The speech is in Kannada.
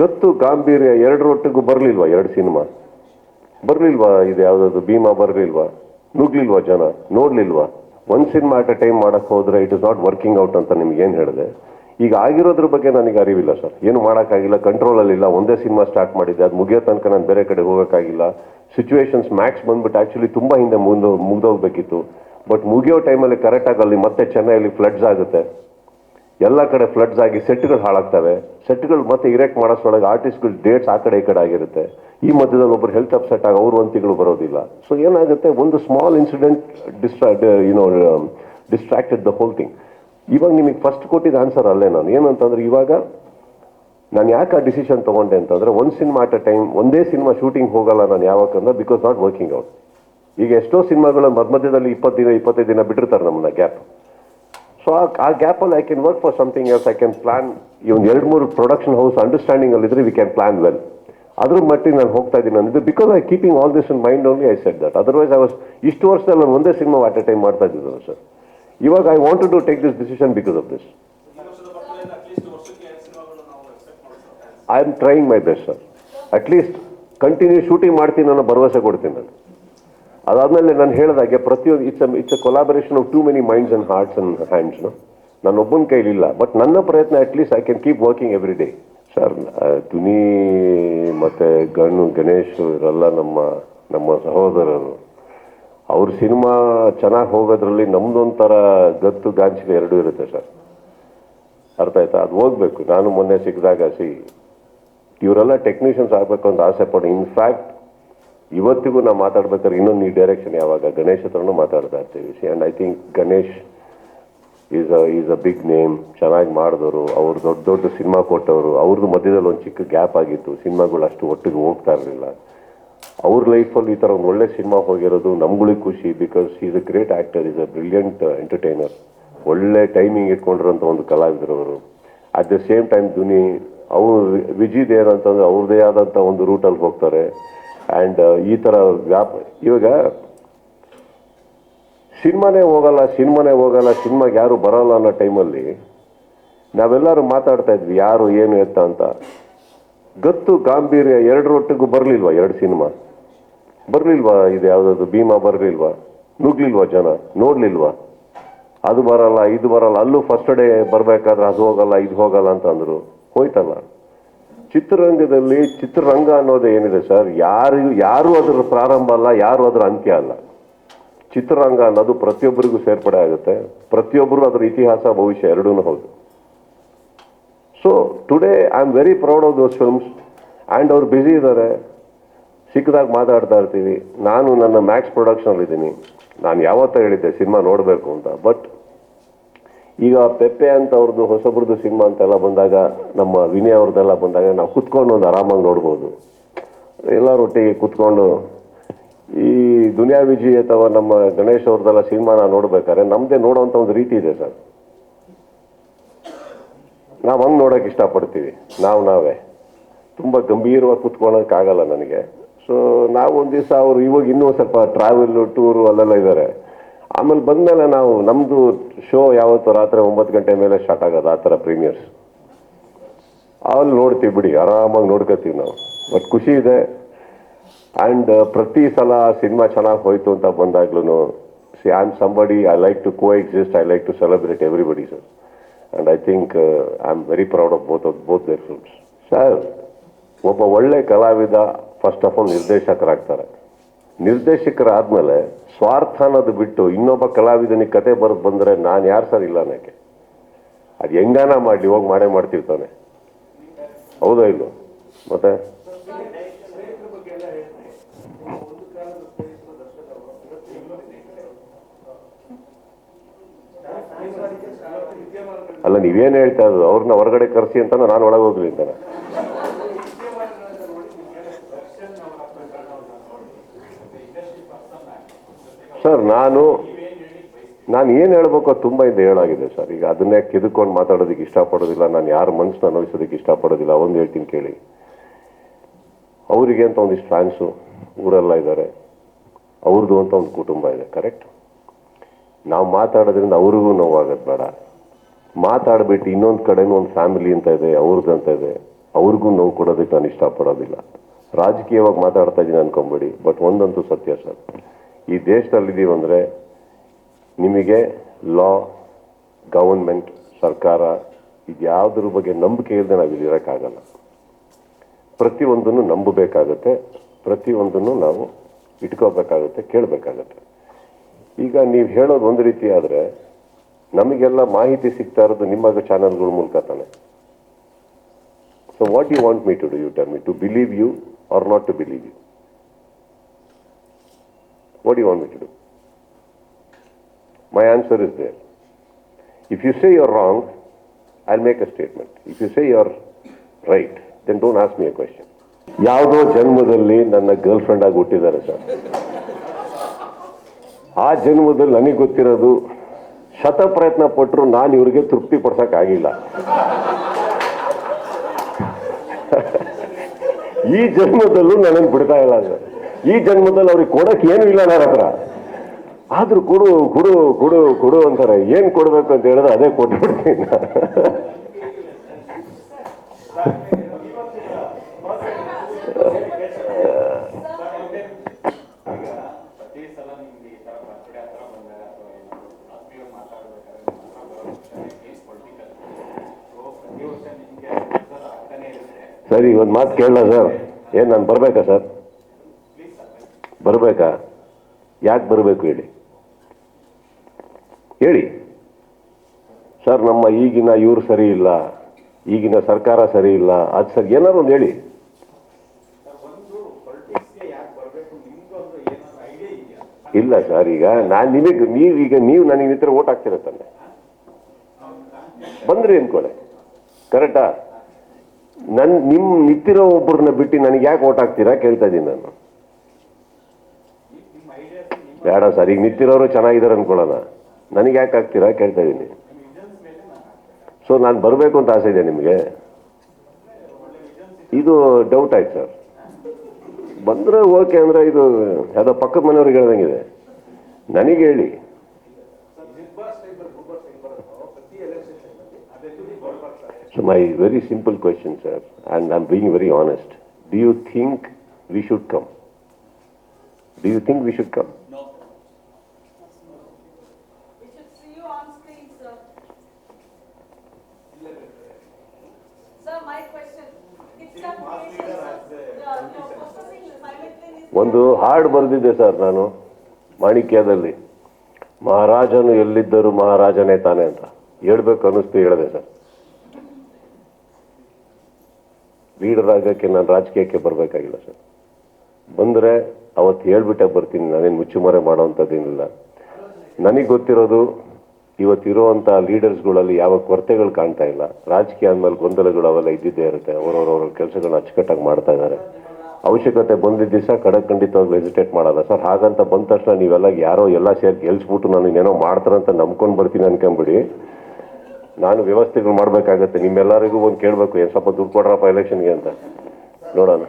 ಗತ್ತು ಗಾಂಭೀರ್ಯ ಎರಡರೊಟ್ಟಿಗೂ ಬರಲಿಲ್ವಾ? ಎರಡು ಸಿನಿಮಾ. ಬರಲಿಲ್ವಾ? ಇದು ಯಾವುದಾದ್ರು ಭೀಮಾ ಬರಲಿಲ್ವಾ? ನುಗ್ಲಿಲ್ವಾ ಜನ? ನೋಡ್ಲಿಲ್ವಾ? ಒಂದು ಸಿನಿಮಾ ಅಟ್ ಅ ಟೈಮ್ ಮಾಡಕ್ ಹೋದ್ರೆ it is not working out ಅಂತ ನಿಮ್ಗೆ ಏನು ಹೇಳಿದೆ? ಈಗ ಆಗಿರೋದ್ರ ಬಗ್ಗೆ ನನಗೆ ಅರಿವಿಲ್ಲ ಸರ್ ಏನು ಮಾಡೋಕ್ಕಾಗಿಲ್ಲ ಕಂಟ್ರೋಲಲ್ಲಿಲ್ಲ ಒಂದೇ ಸಿನಿಮಾ ಸ್ಟಾರ್ಟ್ ಮಾಡಿದ್ದೆ, ಅದು ಮುಗಿಯೋ ತನಕ ನಾನು ಬೇರೆ ಕಡೆ ಹೋಗೋಕ್ಕಾಗಿಲ್ಲ. ಸಿಚುವೇಶನ್ಸ್ ಮ್ಯಾಕ್ಸ್ ಬಂದ್ಬಿಟ್ಟು ಆ್ಯಕ್ಚುಲಿ ತುಂಬ ಹಿಂದೆ ಮುಂದೆ ಮುಗ್ದೋಗ್ಬೇಕಿತ್ತು. ಬಟ್ ಮುಗಿಯೋ ಟೈಮಲ್ಲಿ ಕರೆಕ್ಟಾಗಿ ಅಲ್ಲಿ ಮತ್ತೆ ಚೆನ್ನೈಯಲ್ಲಿ ಫ್ಲಡ್ಸ್ ಆಗುತ್ತೆ. ಎಲ್ಲ ಕಡೆ ಫ್ಲಡ್ಸ್ ಆಗಿ ಸೆಟ್ಗಳು ಹಾಳಾಗ್ತವೆ. ಸೆಟ್ಗಳು ಮತ್ತೆ ಇರೆಕ್ಟ್ ಮಾಡೋಷ್ಟೊಳಗೆ ಆರ್ಟಿಸ್ಟ್ಗಳು ಡೇಟ್ಸ್ ಆ ಕಡೆ ಈ ಕಡೆ ಆಗಿರುತ್ತೆ. ಈ ಮಧ್ಯದಲ್ಲಿ ಒಬ್ಬರು ಹೆಲ್ತ್ ಅಪ್ಸೆಟ್ ಆಗಿ ಅವ್ರ ಒಂದು ತಿಂಗಳು ಬರೋದಿಲ್ಲ. ಸೊ ಏನಾಗುತ್ತೆ? ಒಂದು small incident distra you know distracted the whole thing ಇವಾಗ ನಿಮಗೆ ಫಸ್ಟ್ ಕೊಟ್ಟಿದ್ದ ಆನ್ಸರ್ ಅಲ್ಲೇ ನಾನು. ಏನಂತಂದ್ರೆ ಇವಾಗ ನಾನು ಯಾಕೆ ಆ ಡಿಸಿಷನ್ ತೊಗೊಂಡೆ ಅಂತಂದ್ರೆ ಒಂದು ಸಿನಿಮಾ ಅಟ್ ಅ ಟೈಮ್ ಒಂದೇ ಸಿನಿಮಾ ಶೂಟಿಂಗ್ ಹೋಗಲ್ಲ ನಾನು ಯಾವಾಗಂದ್ರೆ ಬಿಕಾಸ್ ನಾಟ್ ವರ್ಕಿಂಗ್ ಔಟ್ ಈಗ ಎಷ್ಟೋ ಸಿನಿಮಾಗಳು ಮಧ್ಯ ಮಧ್ಯದಲ್ಲಿ ಇಪ್ಪತ್ತು ದಿನ, ಇಪ್ಪತ್ತೈದು ದಿನ ಬಿಟ್ಟಿರ್ತಾರೆ ನಮ್ಮನ್ನ ಗ್ಯಾಪ್ ಸೊ ಆ ಗ್ಯಾಪಲ್ಲಿ I can work for something else I can plan ಒಂದು ಎರಡು, ಮೂರು ಪ್ರೊಡಕ್ಷನ್ ಹೌಸ್ ಅಂಡರ್ಸ್ಟ್ಯಾಂಡಿಂಗ್ ಅಲ್ಲಿ ಇದ್ರೆ ವಿ ಕ್ಯಾನ್ ಪ್ಲಾನ್ ವೆಲ್ ಅದ್ರ ಮಟ್ಟಿಗೆ ನಾನು ಹೋಗ್ತಾ ಇದ್ದೀನಿ ಇದು because I keeping all this in mind only I set that otherwise I was ಇಷ್ಟು ವರ್ಷದಲ್ಲಿ ನಾನು ಒಂದೇ ಸಿನಿಮಾ ಅಟ್ ಎ ಟೈಮ್ ಮಾಡ್ತಾ ಇದ್ದಿದ್ದು ಸರ್ ಇವಾಗ I want to take this decision because of this I am trying my best sir at least continue shooting ಮಾಡ್ತೀನಿ ಅನ್ನೋ ಭರವಸೆ ಕೊಡ್ತೀನಿ ನಾನು. ಅದಾದ್ಮೇಲೆ ನಾನು ಹೇಳಿದಾಗೆ ಪ್ರತಿಯೊಂದು it's it's a collaboration of too many minds and hearts and hands ನಾನು ಒಬ್ಬನ ಕೈಲಿಲ್ಲ ಬಟ್ ನನ್ನ ಪ್ರಯತ್ನ at least I can keep working every day sir ತುನಿ ಮತ್ತೆ ಗಣ್ಣು ಗಣೇಶ್ ಇವರೆಲ್ಲ ನಮ್ಮ ನಮ್ಮ ಸಹೋದರರು, ಅವ್ರ ಸಿನಿಮಾ ಚೆನ್ನಾಗಿ ಹೋಗೋದ್ರಲ್ಲಿ ನಮ್ದೊಂಥರ ಗತ್ತು ಗಾಂಚಿನ ಎರಡೂ ಇರುತ್ತೆ ಸರ್ ಅರ್ಥ ಆಯ್ತಾ? ಅದು ಹೋಗ್ಬೇಕು. ನಾನು ಮೊನ್ನೆ ಸಿಕ್ಕಿದಾಗ ಸಿ ಇವರೆಲ್ಲ ಟೆಕ್ನಿಷಿಯನ್ಸ್ ಆಗಬೇಕು ಅಂತ ಆಸೆ ಇನ್ ಇನ್ಫ್ಯಾಕ್ಟ್ ಇವತ್ತಿಗೂ ನಾವು ಮಾತಾಡ್ಬೇಕಾದ್ರೆ ಇನ್ನೊಂದು ಈ ಡೈರೆಕ್ಷನ್ ಯಾವಾಗ? ಗಣೇಶ್ ಹತ್ರನೂ ಮಾತಾಡ್ತಾ ಇರ್ತೀವಿ. See and I think Ganesh is a is a big name ಚೆನ್ನಾಗಿ ಮಾಡಿದವರು. ಅವ್ರು ದೊಡ್ಡ ದೊಡ್ಡ ಸಿನಿಮಾ ಕೊಟ್ಟವರು. ಅವ್ರದ್ದು ಮಧ್ಯದಲ್ಲಿ ಒಂದು ಚಿಕ್ಕ ಗ್ಯಾಪ್ ಆಗಿತ್ತು. ಸಿನಿಮಾಗಳು ಅಷ್ಟು ಒಟ್ಟಿಗೆ ಹೋಗ್ತಾ ಇರಲಿಲ್ಲ. ಅವ್ರ ಲೈಫಲ್ಲಿ ಈ ಥರ ಒಂದು ಒಳ್ಳೆ ಸಿನಿಮಾ ಹೋಗಿರೋದು ನಮ್ಗಳಿಗೆ ಖುಷಿ because is a great actor is a brilliant entertainer ಒಳ್ಳೆ ಟೈಮಿಂಗ್ ಇಟ್ಕೊಂಡಿರೋಂಥ ಒಂದು ಕಲಾವಿದರವರು ಅಟ್ ದ ಸೇಮ್ ಟೈಮ್ ದುನಿ ಅವರು ವಿಜಿದ್ ಏನಂತಂದ್ರೆ ಅವ್ರದ್ದೇ ಆದಂಥ ಒಂದು ರೂಟಲ್ಲಿ ಹೋಗ್ತಾರೆ. ಆ್ಯಂಡ್ ಈ ಥರ ವ್ಯಾಪ, ಇವಾಗ ಸಿನಿಮಾನೇ ಹೋಗಲ್ಲ ಸಿನಿಮಾನೇ ಹೋಗಲ್ಲ, ಸಿನಿಮಾಗೆ ಯಾರು ಬರೋಲ್ಲ ಅನ್ನೋ ಟೈಮಲ್ಲಿ ನಾವೆಲ್ಲರೂ ಮಾತಾಡ್ತಾ ಇದ್ವಿ, ಯಾರು, ಏನು, ಎತ್ತ ಅಂತ. ಗತ್ತು, ಗಾಂಭೀರ್ಯ ಎರಡರೊಟ್ಟಿಗೂ ಬರಲಿಲ್ವಾ ಎರಡು ಸಿನಿಮಾ? ಬರಲಿಲ್ವಾ ಇದು ಯಾವುದಾದ್ರು ಭೀಮಾ ಬರಲಿಲ್ವಾ? ನುಗ್ಲಿಲ್ವಾ ಜನ? ನೋಡಲಿಲ್ವಾ? ಅದು ಬರಲ್ಲ, ಇದು ಬರಲ್ಲ, ಅಲ್ಲೂ ಫಸ್ಟ್ ಡೇ ಬರಬೇಕಾದ್ರೆ ಅದು ಹೋಗಲ್ಲ, ಇದು ಹೋಗಲ್ಲ ಅಂತ ಅಂದರು. ಹೋಯ್ತಲ್ಲ? ಚಿತ್ರರಂಗದಲ್ಲಿ ಚಿತ್ರರಂಗ ಅನ್ನೋದು ಏನಿದೆ ಸರ್? ಯಾರು ಯಾರು ಅದರ ಪ್ರಾರಂಭ ಅಲ್ಲ, ಯಾರು ಅದರ ಅಂತ್ಯ ಅಲ್ಲ. ಚಿತ್ರರಂಗ ಅನ್ನೋದು ಪ್ರತಿಯೊಬ್ಬರಿಗೂ ಸೇರ್ಪಡೆ ಆಗುತ್ತೆ. ಪ್ರತಿಯೊಬ್ಬರು ಅದರ ಇತಿಹಾಸ, ಭವಿಷ್ಯ ಎರಡೂ ಹೌದು. So today I am very proud of those films and ಅವ್ರು ಬ್ಯುಸಿ ಇದ್ದಾರೆ ಸಿಕ್ಕದಾಗ ಮಾತಾಡ್ತಾ ಇರ್ತೀವಿ. ನಾನು ನನ್ನ ಮ್ಯಾಕ್ಸ್ ಪ್ರೊಡಕ್ಷನಲ್ಲಿ ಇದ್ದೀನಿ ನಾನು ಯಾವತ್ತ ಹೇಳಿದ್ದೆ, ಸಿನಿಮಾ ನೋಡಬೇಕು ಅಂತ. ಬಟ್ ಈಗ ಪೆಪ್ಪೆ ಅಂತ ಅವ್ರದ್ದು ಹೊಸಬ್ರದ್ದು ಸಿನಿಮಾ ಅಂತೆಲ್ಲ ಬಂದಾಗ, ನಮ್ಮ ವಿನಯ್ ಅವ್ರದ್ದೆಲ್ಲ ಬಂದಾಗ ನಾವು ಕುತ್ಕೊಂಡು ಒಂದು ಆರಾಮಾಗಿ ನೋಡ್ಬೋದು. ಎಲ್ಲರೊಟ್ಟಿಗೆ ಕುತ್ಕೊಂಡು, ಈ ದುನಿಯಾ ವಿಜಯ್ ಅಥವಾ ನಮ್ಮ ಗಣೇಶ್ ಅವ್ರದ್ದೆಲ್ಲ ಸಿನಿಮಾನ ನೋಡ್ಬೇಕಾದ್ರೆ ನಮ್ಮದೇ ನೋಡೋವಂಥ ಒಂದು ರೀತಿ ಇದೆ ಸರ್. ನಾವು ಹಂಗೆ ನೋಡೋಕೆ ಇಷ್ಟಪಡ್ತೀವಿ, ನಾವು ನಾವೇ. ತುಂಬ ಗಂಭೀರವಾಗಿ ಕುತ್ಕೊಳ್ಳೋಕ್ಕಾಗಲ್ಲ ನನಗೆ. ಸೊ ನಾವು ಒಂದು ದಿವಸ ಅವರು ಇವಾಗ ಇನ್ನೂ ಸ್ವಲ್ಪ ಟ್ರಾವೆಲ್ಲು ಟೂರು ಅಲ್ಲೆಲ್ಲ ಇದ್ದಾರೆ ಆಮೇಲೆ ಬಂದಮೇಲೆ ನಾವು ನಮ್ಮದು ಶೋ ಯಾವತ್ತು ರಾತ್ರಿ ಒಂಬತ್ತು ಗಂಟೆ ಮೇಲೆ ಸ್ಟಾರ್ಟ್ ಆಗೋದು, ಆ ಥರ ಪ್ರೀಮಿಯರ್ಸ್ ಅಲ್ಲಿ ನೋಡ್ತೀವಿ ಬಿಡಿ, ಆರಾಮಾಗಿ ನೋಡ್ಕೋತೀವಿ ನಾವು. ಬಟ್ ಖುಷಿ ಇದೆ. ಆ್ಯಂಡ್ ಪ್ರತಿ ಸಲ ಸಿನಿಮಾ ಚೆನ್ನಾಗಿ ಹೋಯ್ತು ಅಂತ ಬಂದಾಗ್ಲೂ see I am somebody I like to coexist I like to celebrate everybody sir and I think I am very proud of both of both their films sir ಒಬ್ಬ ಒಳ್ಳೆ ಕಲಾವಿದ ಫಸ್ಟ್ ಆಫ್ ಆಲ್ ನಿರ್ದೇಶಕರಾಗ್ತಾರೆ. ನಿರ್ದೇಶಕರಾದ್ಮೇಲೆ ಸ್ವಾರ್ಥ ಅನ್ನೋದು ಬಿಟ್ಟು ಇನ್ನೊಬ್ಬ ಕಲಾವಿದನಿಗೆ ಕತೆ ಬರೆದು ಬಂದರೆ ನಾನು ಯಾರು ಸರ್ ಇಲ್ಲ ಅನ್ನೋಕ್ಕೆ? ಅದು ಹೆಂಗಾನ ಮಾಡಲಿ, ಹೋಗಿ ಮಾಡೇ ಮಾಡ್ತಿರ್ತಾನೆ ಹೌದಾ ಇಲ್ಲೋ ಮತ್ತೆ? ಅಲ್ಲ, ನೀವೇನು ಹೇಳ್ತಾ ಇರೋದು? ಅವ್ರನ್ನ ಹೊರಗಡೆ ಕರೆಸಿ ಅಂತ ನಾನು ಒಳಗೆ ಹೋಗ್ಲಿ ಅಂತಾನೆ. ಸರ್, ನಾನು ನಾನು ಏನು ಹೇಳ್ಬೇಕು ತುಂಬ ಇದೆ ಹೇಳಾಗಿದೆ ಸರ್. ಈಗ ಅದನ್ನೇ ಕಿದ್ಕೊಂಡು ಮಾತಾಡೋದಕ್ಕೆ ಇಷ್ಟಪಡೋದಿಲ್ಲ. ನಾನು ಯಾರ ಮನಸ್ಸನ್ನ ನೋಯಿಸೋದಕ್ಕೆ ಇಷ್ಟಪಡೋದಿಲ್ಲ. ಒಂದು ಹೇಳ್ತೀನಿ ಕೇಳಿ. ಅವರಿಗೆ ಅಂತ ಒಂದಿಷ್ಟು ಫ್ಯಾನ್ಸು ಊರೆಲ್ಲ ಇದ್ದಾರೆ ಅವ್ರದ್ದು ಅಂತ ಒಂದು ಕುಟುಂಬ ಇದೆ ಕರೆಕ್ಟ್ ನಾವು ಮಾತಾಡೋದ್ರಿಂದ ಅವ್ರಿಗೂ ನೋವಾಗೋದು ಬೇಡ. ಮಾತಾಡ್ಬಿಟ್ಟು ಇನ್ನೊಂದು ಕಡೆನೂ ಒಂದು ಫ್ಯಾಮಿಲಿ ಅಂತ ಇದೆ ಅವ್ರದ್ದು ಅಂತ ಇದೆ, ಅವ್ರಿಗೂ ನೋವು ಕೊಡೋದಕ್ಕೆ ನಾನು ಇಷ್ಟಪಡೋದಿಲ್ಲ. ರಾಜಕೀಯವಾಗಿ ಮಾತಾಡ್ತಾ ಇದ್ದೀನಿ ಅನ್ಕೊಂಬೇಡಿ ಬಟ್ ಒಂದಂತೂ ಸತ್ಯ ಸರ್. ಈ ದೇಶದಲ್ಲಿದ್ದೀವಿ ಅಂದರೆ ನಿಮಗೆ ಲಾ ಗವರ್ಮೆಂಟ್ ಸರ್ಕಾರ ಇದ್ಯಾವುದ್ರ ಬಗ್ಗೆ ನಂಬಿಕೆ ಇಲ್ಲದೆ ನಾವು ಇಲ್ಲಿ ಇರೋಕ್ಕಾಗಲ್ಲ. ಪ್ರತಿಯೊಂದನ್ನು ನಂಬಬೇಕಾಗತ್ತೆ, ಪ್ರತಿಯೊಂದನ್ನು ನಾವು ಇಟ್ಕೋಬೇಕಾಗುತ್ತೆ, ಕೇಳಬೇಕಾಗತ್ತೆ. ಈಗ ನೀವು ಹೇಳೋದು ಒಂದು ರೀತಿ ಆದರೆ ನಮಗೆಲ್ಲ ಮಾಹಿತಿ ಸಿಗ್ತಾ ಇರೋದು ನಿಮ್ಮ ಚಾನಲ್ಗಳ ಮೂಲಕ ತಾನೆ. So what you want me to do you ಟರ್ me to believe you are not to believe you what you want me to do my answer is there if you say you are wrong I make a statement if you say you are right then don't ask me A ಯಾವುದೋ ಜನ್ಮದಲ್ಲಿ ನನ್ನ ಗರ್ಲ್ ಫ್ರೆಂಡ್ ಆಗಿ ಹುಟ್ಟಿದ್ದಾರೆ ಸರ್. ಆ ಜನ್ಮದಲ್ಲಿ ನನಗೆ ಗೊತ್ತಿರೋದು ಶತ ಪ್ರಯತ್ನ ಪಟ್ಟರು ನಾನು ಇವ್ರಿಗೆ ತೃಪ್ತಿ ಪಡ್ಸಕ್ಕಾಗಿಲ್ಲ ಈ ಜನ್ಮದಲ್ಲೂ ನನ್ನನ್ನು ಬಿಡ್ತಾ ಇಲ್ಲ ಸರ್. ಈ ಜನ್ಮದಲ್ಲಿ ಅವ್ರಿಗೆ ಕೊಡಕ್ಕೆ ಏನೂ ಇಲ್ಲ ನನ್ನ ಹತ್ರ. ಆದ್ರೂ ಕೊಡು ಕೊಡು ಕೊಡು ಕೊಡು ಅಂತಾರೆ. ಏನ್ ಕೊಡ್ಬೇಕು ಅಂತ ಹೇಳಿದ್ರೆ ಅದೇ ಕೊಟ್ಟು ಬಿಡ್ತೀನಿ ಪ್ರತಿ ಸಲ ನಿಮ್ಗೆ ಈ ತರ ಬರ್ತ್ಡೇ ಹತ್ರ ಬಂದಾಗ ಅಥವಾ ಏನಾದ್ರು ರಾತ್ರಿ ಮಾತಾಡ್ಬೇಕಾದ್ರೆ ಪೊಲಿಟಿಕಲ್ ಸೊ ಪ್ರತಿ ವರ್ಷ ನಿಮ್ಗೆ ನಿರ್ಧಾರ ಆಗ್ತಾನೆ ಇರುತ್ತೆ ಸರಿ, ಒಂದು ಮಾತು ಕೇಳಲ್ಲ ಸರ್? ಏನು, ನಾನು ಬರಬೇಕಾ ಸರ್? ಬರ್ಬೇಕಾ? ಯಾಕೆ ಬರಬೇಕು ಹೇಳಿ? ಹೇಳಿ. ಸರ್, ನಮ್ಮ ಈಗಿನ ಇವರು ಸರಿ ಇಲ್ಲ. ಈಗಿನ ಸರ್ಕಾರ ಸರಿ ಇಲ್ಲ. ಅದು ಸರ್, ಏನಾದ್ರು ಒಂದು ಹೇಳಿ. ಇಲ್ಲ ಸರ್, ಈಗ ನಾನು ನಿಮಗೆ ಈಗ ನೀವು ನನಗೆ ನಿತ್ರ ಓಟ್ ಹಾಕ್ತೀರ ತಂದೆ ಬಂದ್ರಿ ಅನ್ಕೊಳ್ಳಿ ಕರೆಕ್ಟಾ ನನ್, ನಿಮ್ ನಿಂತಿರೋ ಒಬ್ಬರನ್ನ ಬಿಟ್ಟು ನನಗೆ ಯಾಕೆ ಓಟ್ ಹಾಕ್ತೀರಾ ಕೇಳ್ತಾ ಇದ್ದೀನಿ ನಾನು. ನಿಮ್ಮ ನಿಮ್ಮ ಬೇಡ ಸರ್, ಈಗ ನಿಂತಿರೋರು ಚೆನ್ನಾಗಿದ್ದಾರೆ ಅನ್ಕೊಳ್ಳೋಣ. ನನಗೆ ಯಾಕೆ ಆಗ್ತೀರಾ? ಕೇಳ್ತಾ ಇದ್ದೀನಿ ಸೊ ನಾನು ಬರಬೇಕು ಅಂತ ಆಸೆ ಇದೆ ನಿಮಗೆ. ಇದು ಡೌಟ್ ಆಯ್ತು ಸರ್. ಬಂದರೆ ಓಕೆ ಅಂದರೆ ಇದು ಯಾವುದೋ ಪಕ್ಕದ ಮನೆಯವ್ರಿಗೆ ಹೇಳ್ದಂಗಿದೆ ನನಗೆ ಹೇಳಿ. So my very simple question sir and I am being very honest do you think we should come do you think we should come ಒಂದು ಹಾಡು ಬರೆದಿದ್ದೆ ಸರ್ ನಾನು ಮಾಣಿಕ್ಯದಲ್ಲಿ. ಮಹಾರಾಜನು ಎಲ್ಲಿದ್ದರೂ ಮಹಾರಾಜನೇ ತಾನೆ ಅಂತ. ಹೇಳ್ಬೇಕು ಅನ್ನಿಸ್ತು ಹೇಳಿದೆ ಸರ್. ಲೀಡರ್ ಆಗಕ್ಕೆ ನಾನು ರಾಜಕೀಯಕ್ಕೆ ಬರಬೇಕಾಗಿಲ್ಲ ಸರ್. ಬಂದರೆ ಅವತ್ತು ಹೇಳ್ಬಿಟ್ಟೆ ಬರ್ತೀನಿ, ನಾನೇನು ಮುಚ್ಚುಮರೆ ಮಾಡೋವಂಥದ್ದೇನಿಲ್ಲ. ನನಗೆ ಗೊತ್ತಿರೋದು ಇವತ್ತಿರುವಂಥ ಲೀಡರ್ಸ್ಗಳಲ್ಲಿ ಯಾವ ಕೊರತೆಗಳು ಕಾಣ್ತಾ ಇಲ್ಲ. ರಾಜಕೀಯ ಅಂದಮೇಲೆ ಗೊಂದಲಗಳು ಅವೆಲ್ಲ ಇದ್ದಿದ್ದೇ ಇರುತ್ತೆ. ಅವರವರವ್ರ ಕೆಲಸಗಳನ್ನ ಅಚ್ಚುಕಟ್ಟಾಗಿ ಮಾಡ್ತಾ ಇದ್ದಾರೆ ಅವಶ್ಯಕತೆ ಬಂದಿದ್ದ ದಿವಸ ಖಂಡಿತವಾಗ್ಲೂ ಹೆಸಿಟೇಟ್ ಮಾಡಲ್ಲ. ಸರ್, ಹಾಗಂತ ಬಂದ ತಕ್ಷಣ ನೀವೆಲ್ಲ ಯಾರೋ ಎಲ್ಲ ಸೇರಿ ಗೆಲ್ಸ್ಬಿಟ್ಟು ನಾನು ಇನ್ನೇನೋ ಮಾಡ್ತಾರಂತ ನಂಬ್ಕೊಂಡು ಬರ್ತೀನಿ ಅನ್ಕೊಂಬಿಡಿ. ನಾನು ವ್ಯವಸ್ಥೆಗಳು ಮಾಡಬೇಕಾಗತ್ತೆ. ನಿಮ್ಮೆಲ್ಲರಿಗೂ ಒಂದು ಕೇಳಬೇಕು. ಏನು ಸ್ವಲ್ಪ ದುಡ್ಡು ಕೊಡ್ರಪ್ಪ ಎಲೆಕ್ಷನ್ಗೆ ಅಂತ. ನೋಡೋಣ.